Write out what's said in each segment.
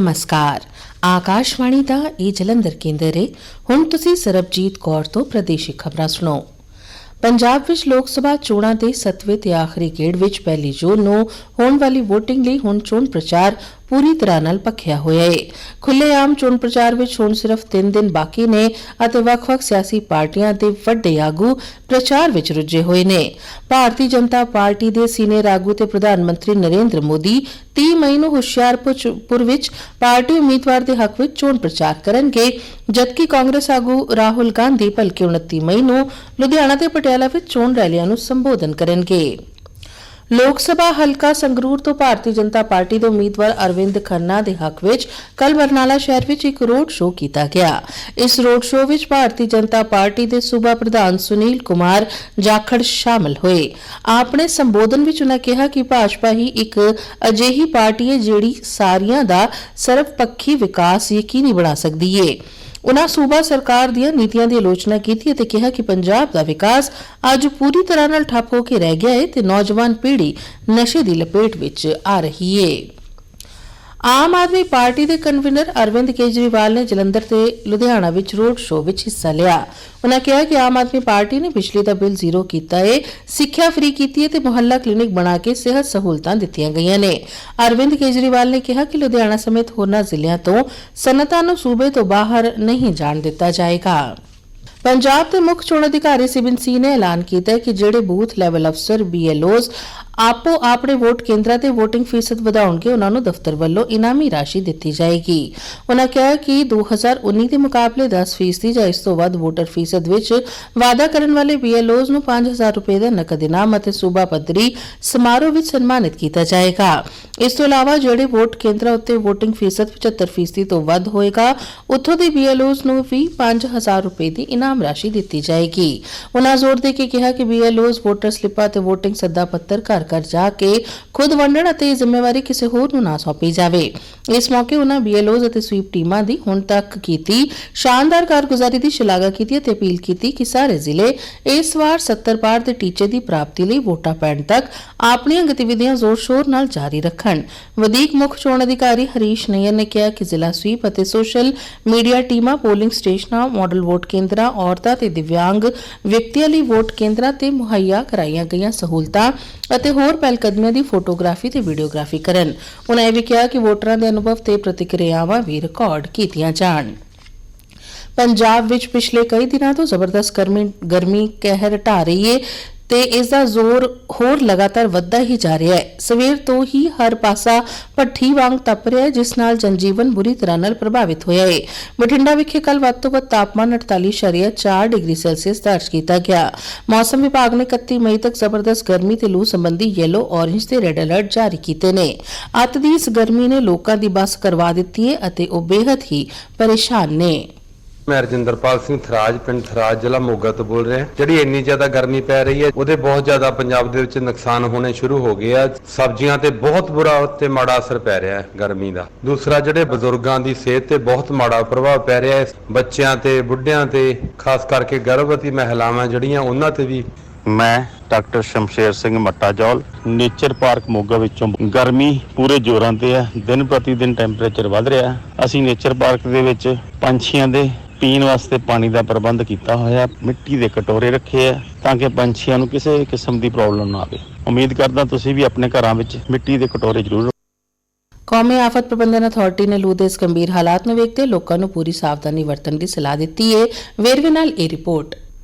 ਨਮਸਕਾਰ। ਆਕਾਸ਼ਵਾਣੀ ਦਾ ਇਹ ਜਲੰਧਰ ਕੇਂਦਰ ਹੈ ਹੁਣ ਤੁਸੀਂ ਸਰਬਜੀਤ ਕੌਰ ਤੋਂ ਪ੍ਰਾਦੇਸ਼ਿਕ ਖਬਰਾਂ ਸੁਣੋ। ਪੰਜਾਬ ਵਿੱਚ ਲੋਕ ਸਭਾ ਚੋਣਾਂ ਦੇ 7ਵੇਂ ਤੇ ਆਖਰੀ ਗੇੜ ਵਿੱਚ ਪਹਿਲੀ ਜੂਨ ਨੂੰ ਹੋਣ ਵਾਲੀ VOTING ਲਈ ਹੁਣ ਚੋਣ ਪ੍ਰਚਾਰ ਪੂਰੀ ਤਰ੍ਹਾਂ ਨਾਲ ਭਖਿਆ ਹੋਇਆ ਹੈ ਖੁੱਲ੍ਹੇਆਮ ਚੋਣ ਪ੍ਰਚਾਰ ਵਿੱਚ ਹੁਣ ਸਿਰਫ 3 ਦਿਨ ਬਾਕੀ ਨੇ ਅਤੇ ਵੱਖ-ਵੱਖ ਸਿਆਸੀ ਪਾਰਟੀਆਂ ਦੇ ਵੱਡੇ ਆਗੂ ਪ੍ਰਚਾਰ ਵਿੱਚ ਰੁੱਝੇ ਹੋਏ ਨੇ। ਭਾਰਤੀ ਜਨਤਾ ਪਾਰਟੀ ਦੇ ਸੀਨੀਅਰ ਆਗੂ ਤੇ ਪ੍ਰਧਾਨ ਮੰਤਰੀ ਨਰਿੰਦਰ ਮੋਦੀ 30 ਮਈ ਨੂੰ ਹੁਸ਼ਿਆਰਪੁਰ ਚ- ਵਿੱਚ ਪਾਰਟੀ ਉਮੀਦਵਾਰ ਦੇ ਹੱਕ ਵਿੱਚ ਚੋਣ ਪ੍ਰਚਾਰ ਕਰਨਗੇ, ਜਦਕਿ ਕਾਂਗਰਸ ਆਗੂ ਰਾਹੁਲ ਗਾਂਧੀ ਭਲਕੇ 29 ਮਈ ਨੂੰ ਲੁਧਿਆਣਾ ਤੇ ਪਟਿਆਲਾ ਵਿੱਚ ਚੋਣ ਰੈਲੀਆਂ ਨੂੰ ਸੰਬੋਧਨ ਕਰਨਗੇ। ਲੋਕ ਸਭਾ ਹਲਕਾ ਸੰਗਰੂਰ ਤੋਂ ਭਾਰਤੀ ਜਨਤਾ ਪਾਰਟੀ ਦੇ ਉਮੀਦਵਾਰ ਅਰਵਿੰਦ ਖੰਨਾ ਦੇ ਹੱਕ ਵਿੱਚ ਕੱਲ ਬਰਨਾਲਾ ਸ਼ਹਿਰ ਵਿੱਚ ਇੱਕ ਰੋਡ ਸ਼ੋਅ ਕੀਤਾ ਗਿਆ। ਇਸ ਰੋਡ ਸ਼ੋਅ ਵਿੱਚ ਭਾਰਤੀ ਜਨਤਾ ਪਾਰਟੀ ਦੇ ਸੂਬਾ ਪ੍ਰਧਾਨ ਸੁਨੀਲ ਕੁਮਾਰ ਜਾਖੜ ਸ਼ਾਮਲ ਹੋਏ। ਆਪਣੇ ਸੰਬੋਧਨ ਵਿੱਚ ਉਹਨਾਂ ਕਿਹਾ ਕਿ ਭਾਜਪਾ ਹੀ ਇੱਕ ਅਜਿਹੀ ਪਾਰਟੀ ਹੈ ਜਿਹੜੀ ਸਾਰਿਆਂ ਦਾ ਸਰਵਪੱਖੀ ਵਿਕਾਸ ਯਕੀਨੀ ਬਣਾ ਸਕਦੀ ਹੈ ਉਨ੍ਹਾਂ ਸੂਬਾ ਸਰਕਾਰ ਦੀਆਂ ਨੀਤੀਆਂ ਦੀ ਆਲੋਚਨਾ ਕੀਤੀ ਅਤੇ ਕਿਹਾ ਕਿ ਪੰਜਾਬ ਦਾ ਵਿਕਾਸ ਅੱਜ ਪੂਰੀ ਤਰ੍ਹਾਂ ਨਾਲ ਠੱਪ ਹੋ ਕੇ ਰਹਿ ਗਿਆ ਹੈ ਤੇ ਨੌਜਵਾਨ ਪੀੜ੍ਹੀ ਨਸ਼ੇ ਦੀ ਲਪੇਟ ਵਿੱਚ ਆ ਰਹੀ ਹੈ ਆਮ ਆਦਮੀ ਪਾਰਟੀ ਦੇ ਕਨਵੀਨਰ ਅਰਵਿੰਦ ਕੇਜਰੀਵਾਲ ਨੇ ਜਲੰਧਰ ਤੇ ਲੁਧਿਆਣਾ ਵਿੱਚ ਰੋਡ ਸ਼ੋਅ ਵਿੱਚ ਹਿੱਸਾ ਲਿਆ। ਉਹਨਾਂ ਕਿਹਾ ਕਿ ਆਮ ਆਦਮੀ ਪਾਰਟੀ ਨੇ ਬਿਜਲੀ ਦਾ ਬਿੱਲ ਜ਼ੀਰੋ ਕੀਤਾ ਹੈ ਸਿੱਖਿਆ ਫ੍ਰੀ ਕੀਤੀ ਹੈ ਤੇ ਮੁਹੱਲਾ ਕਲੀਨਿਕ ਬਣਾ ਕੇ ਸਿਹਤ ਸਹੂਲਤਾਂ ਦਿੱਤੀਆਂ ਗਈਆਂ ਨੇ। ਅਰਵਿੰਦ ਕੇਜਰੀਵਾਲ ਨੇ ਕਿਹਾ ਕਿ ਲੁਧਿਆਣਾ ਸਮੇਤ ਹੋਰਨਾਂ ਜ਼ਿਲ੍ਹਿਆਂ ਤੋਂ ਸਨਅਤਾਂ ਨੂੰ ਸੂਬੇ ਤੋਂ ਬਾਹਰ ਨਹੀਂ ਜਾਣ ਦਿੱਤਾ ਜਾਏਗਾ। ਪੰਜਾਬ ਦੇ ਮੁੱਖ ਚੋਣ ਅਧਿਕਾਰੀ ਸਿਬਨ ਸੀ ਨੇ ਐਲਾਨ ਕੀਤਾ ਹੈ ਕਿ ਜਿਹੜੇ ਬੂਥ ਲੈਵਲ ਅਫਸਰ BLOs ਆਪੋ ਆਪਣੇ ਵੋਟ ਕੇਂਦਰਾਂ ਤੇ VOTING ਫੀਸਦ ਵਧਾਉਣਗੇ, ਉਹਨਾਂ ਨੂੰ ਦਫ਼ਤਰ ਵੱਲੋਂ ਇਨਾਮੀ ਰਾਸ਼ੀ ਦਿੱਤੀ ਜਾਏਗੀ। ਉਹਨਾਂ ਕਿਹਾ ਕਿ 2019 ਦੇ ਮੁਕਾਬਲੇ 10 ਫੀਸਦੀ ਜਾਂ ਇਸ ਤੋਂ ਵੱਧ ਵੋਟਰ ਫੀਸਦ ਵਿੱਚ ਵਾਅਦਾ ਕਰਨ ਵਾਲੇ BLOs ਨੂੰ 5000 ਰੁਪਏ ਦਾ ਨਕਦ ਇਨਾਮ ਅਤੇ ਸੂਬਾ ਪੱਧਰੀ ਸਮਾਰੋਹ ਵਿੱਚ ਸਨਮਾਨਿਤ ਕੀਤਾ ਜਾਏਗਾ। ਇਸ ਤੋਂ ਇਲਾਵਾ ਜਿਹੜੇ ਵੋਟ ਕੇਂਦਰਾਂ ਉੱਤੇ VOTING ਫੀਸਦ 75 ਫੀਸਦੀ ਤੋਂ ਵੱਧ ਹੋਏਗਾ, ਉੱਥੋਂ ਦੇ BLOs ਨੂੰ ਵੀ 5000 ਰੁਪਏ ਦੀ ਇਨਾਮ ਰਾਸ਼ੀ ਦਿੱਤੀ ਜਾਏਗੀ। ਉਹਨਾਂ ਜ਼ੋਰ ਦੇ ਕੇ ਕਿਹਾ ਕਿ BLOs ਵੋਟਰ ਸਲਿੱਪਾਂ ਤੇ VOTING ਸੱਦਾ ਪੱਤਰ ਘਰ ਘਰ ਜਾ ਕੇ ਖੁਦ ਵੰਡਣ ਅਤੇ ਇਹ ਜ਼ਿੰਮੇਵਾਰੀ ਕਿਸੇ ਹੋਰ ਨੂੰ ਨਾ ਸੌਂਪੀ ਜਾਵੇ। ਇਸ ਮੌਕੇ ਉਹਨਾਂ BLOs ਅਤੇ ਸਵੀਪ ਟੀਮਾਂ ਦੀ ਹੁਣ ਤੱਕ ਕੀਤੀ, ਸ਼ਾਨਦਾਰ ਕਾਰਗੁਜ਼ਾਰੀ ਦੀ ਸ਼ਲਾਘਾ ਕੀਤੀ ਅਤੇ ਅਪੀਲ ਕੀਤੀ ਕਿ ਸਾਰੇ ਜ਼ਿਲ੍ਹੇ ਇਸ ਵਾਰ 70 ਪਾਰ ਦੇ ਟੀਚੇ ਦੀ ਪ੍ਰਾਪਤੀ ਲਈ ਵੋਟਾਂ ਪੈਣ ਤੱਕ ਆਪਣੀਆਂ ਗਤੀਵਿਧੀਆਂ ਜ਼ੋਰ-ਸ਼ੋਰ ਨਾਲ ਜਾਰੀ ਰੱਖਣ। ਵਧੀਕ ਮੁੱਖ ਚੋਣ ਅਧਿਕਾਰੀ ਹਰੀਸ਼ ਨਈਅਰ ਨੇ ਕਿਹਾ ਕਿ ਜ਼ਿਲ੍ਹਾ ਸਵੀਪ ਅਤੇ ਸੋਸ਼ਲ ਮੀਡੀਆ ਟੀਮਾਂ ਪੋਲਿੰਗ ਸਟੇਸ਼ਨਾਂ, ਮਾਡਲ ਵੋਟ ਕੇਂਦਰਾਂ, ਔਰਤਾਂ ਤੇ ਦਿਵਿਆਂਗ ਵਿਅਕਤੀਆਂ ਲਈ ਵੋਟ ਕੇਂਦਰਾਂ ਤੇ ਮੁਹੱਈਆ ਕਰਾਈਆਂ ਗਈਆਂ ਸਹੂਲਤਾਂ ਅਤੇ ਹੋਰ ਪਹਿਲਕਦਮੀਆਂ ਦੀ ਫੋਟੋਗ੍ਰਾਫੀ ਤੇ ਵੀਡੀਓਗ੍ਰਾਫੀ ਕਰਨ। ਉਹਨਾਂ ਇਹ ਵੀ ਕਿਹਾ ਕਿ ਵੋਟਰਾਂ ਦੇ ਅਨੁਭਵ ਤੇ ਪ੍ਰਤੀਕਿਰਿਆਵਾਂ ਵੀ ਰਿਕਾਰਡ ਕੀਤੀਆਂ ਜਾਣ। ਪੰਜਾਬ ਵਿੱਚ ਪਿਛਲੇ ਕਈ ਦਿਨਾਂ ਤੋਂ ਜ਼ਬਰਦਸਤ ਗਰਮੀ ਗਰਮੀ ਕਹਿਰ ਢਾ ਰਹੀ ਹੈ ਤੇ ਇਸ ਦਾ ਜ਼ੋਰ ਹੋਰ ਲਗਾਤਾਰ ਵੱਧਦਾ ਹੀ ਜਾ ਰਿਹਾ ਹੈ। ਸਵੇਰ ਤੋਂ ਹੀ ਹਰ ਪਾਸਾ ਭੱਠੀ ਵਾਂਗ ਤਪ ਰਿਹਾ ਹੈ, ਜਿਸ ਨਾਲ ਜਨਜੀਵਨ ਬੁਰੀ ਤਰ੍ਹਾਂ ਨਾਲ ਪ੍ਰਭਾਵਿਤ ਹੋਇਆ ਹੈ। ਬਠਿੰਡਾ ਵਿਖੇ ਕੱਲ ਵੱਧ ਤੋਂ ਵੱਧ ਤਾਪਮਾਨ 48.4 ਡਿਗਰੀ ਸੈਲਸੀਅਸ ਦਰਜ ਕੀਤਾ ਗਿਆ। ਮੌਸਮ ਵਿਭਾਗ ਨੇ 31 ਮਈ ਤੱਕ ਜ਼ਬਰਦਸਤ ਗਰਮੀ ਤੇ ਲੂ ਸੰਬੰਧੀ ਯੈਲੋ ਔਰੇਂਜ ਤੇ ਰੈੱਡ ਅਲਰਟ ਜਾਰੀ ਕੀਤੇ ਨੇ। ਅੱਤ ਦੀ ਇਸ ਗਰਮੀ ਨੇ ਲੋਕਾਂ ਦੀ ਬੱਸ ਕਰਵਾ ਦਿੱਤੀ ਹੈ ਅਤੇ ਉਹ ਬੇहद ਹੀ ਪਰੇਸ਼ਾਨ ਨੇ। ਮੈਂ ਰਜਿੰਦਰਪਾਲ ਸਿੰਘ ਥਰਾਜ, ਪਿੰਡ ਥਰਾਜ, ਜ਼ਿਲ੍ਹਾ ਮੋਗਾ ਤੋਂ ਬੋਲ ਰਿਹਾ। ਜਿਹੜੀ ਇੰਨੀ ਜ਼ਿਆਦਾ ਗਰਮੀ ਪੈ ਰਹੀ ਹੈ, ਉਹਦੇ ਬਹੁਤ ਜ਼ਿਆਦਾ ਪੰਜਾਬ ਦੇ ਵਿੱਚ ਨੁਕਸਾਨ ਹੋਣੇ ਸ਼ੁਰੂ ਹੋ ਗਏ ਆ। ਸਬਜ਼ੀਆਂ ਤੇ ਬਹੁਤ ਬੁਰਾ ਤੇ ਮਾੜਾ ਅਸਰ ਪੈ ਰਿਹਾ ਹੈ ਗਰਮੀ ਦਾ। ਦੂਸਰਾ, ਜਿਹੜੇ ਬਜ਼ੁਰਗਾਂ ਦੀ ਸਿਹਤ ਤੇ ਬਹੁਤ ਮਾੜਾ ਪ੍ਰਭਾਵ ਪੈ ਰਿਹਾ ਹੈ, ਬੱਚਿਆਂ ਤੇ, ਬੁੱਢਿਆਂ ਤੇ, ਖਾਸ ਕਰਕੇ ਗਰਭਵਤੀ ਮਹਿਲਾਵਾਂ ਜਿਹੜੀਆਂ, ਉਹਨਾਂ ਤੇ ਵੀ। ਮੈਂ doctor Shamsher Singh Mattajaul, nature park Moga ਵਿੱਚੋਂ। ਗਰਮੀ ਪੂਰੇ ਜ਼ੋਰਾਂ ਤੇ ਹੈ, ਦਿਨ ਪ੍ਰਤੀ ਦਿਨ ਟੈਂਪਰੇਚਰ ਵੱਧ ਰਿਹਾ ਅਸੀਂ ਨੇਚਰ ਪਾਰਕ ਦੇ ਵਿੱਚ ਪੰਛੀਆਂ ਦੇ ਪੀਣ ਵਾਸਤੇ ਪਾਣੀ ਦਾ ਪ੍ਰਬੰਧ ਕੀਤਾ ਹੋਇਆ, ਮਿੱਟੀ ਦੇ ਕਟੋਰੇ ਰੱਖੇ ਆ ਤਾਂ ਕਿ ਪੰਛੀਆਂ ਨੂੰ ਕਿਸੇ ਕਿਸਮ ਦੀ ਪ੍ਰੋਬਲਮ ਨਾ ਆਵੇ। ਉਮੀਦ ਕਰਦਾ ਤੁਸੀਂ ਵੀ ਆਪਣੇ ਘਰਾਂ ਵਿੱਚ ਮਿੱਟੀ ਦੇ ਕਟੋਰੇ ਜ਼ਰੂਰ ਕੌਮੀ ਆਫਤ ਪ੍ਰਬੰਧਨ ਅਥਾਰਟੀ ਨੇ ਲੂ ਦੇ ਇਸ ਗੰਭੀਰ ਹਾਲਾਤ ਨੂੰ ਵੇਖਦੇ ਲੋਕਾਂ ਨੂੰ ਪੂਰੀ ਸਾਵਧਾਨੀ ਵਰਤਣ ਦੀ ਸਲਾਹ ਦਿੱਤੀ ਹੈ ਵੇਰਵੇ ਨਾਲ ਇਹ ਰਿਪੋਰਟ।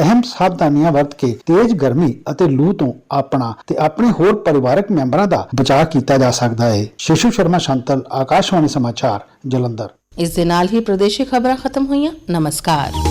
ਅਹਿਮ ਸਾਵਧਾਨੀਆਂ ਵਰਤ ਕੇ ਤੇਜ਼ ਗਰਮੀ ਅਤੇ ਲੂ ਤੋਂ ਆਪਣਾ ਤੇ ਆਪਣੇ ਹੋਰ ਪਰਿਵਾਰਕ ਮੈਂਬਰਾਂ ਦਾ ਬਚਾਅ ਕੀਤਾ ਜਾ ਸਕਦਾ ਹੈ। ਸ਼ਿਸ਼ੂ ਸ਼ਰਮਾ, ਸ਼ੰਤਲ, ਆਕਾਸ਼ਵਾਣੀ ਸਮਾਚਾਰ, ਜਲੰਧਰ। ਇਸ ਦੇ ਨਾਲ ਹੀ ਪ੍ਰਦੇਸ਼ੀ ਖਬਰਾਂ ਖਤਮ ਹੋਈਆਂ। ਨਮਸਕਾਰ।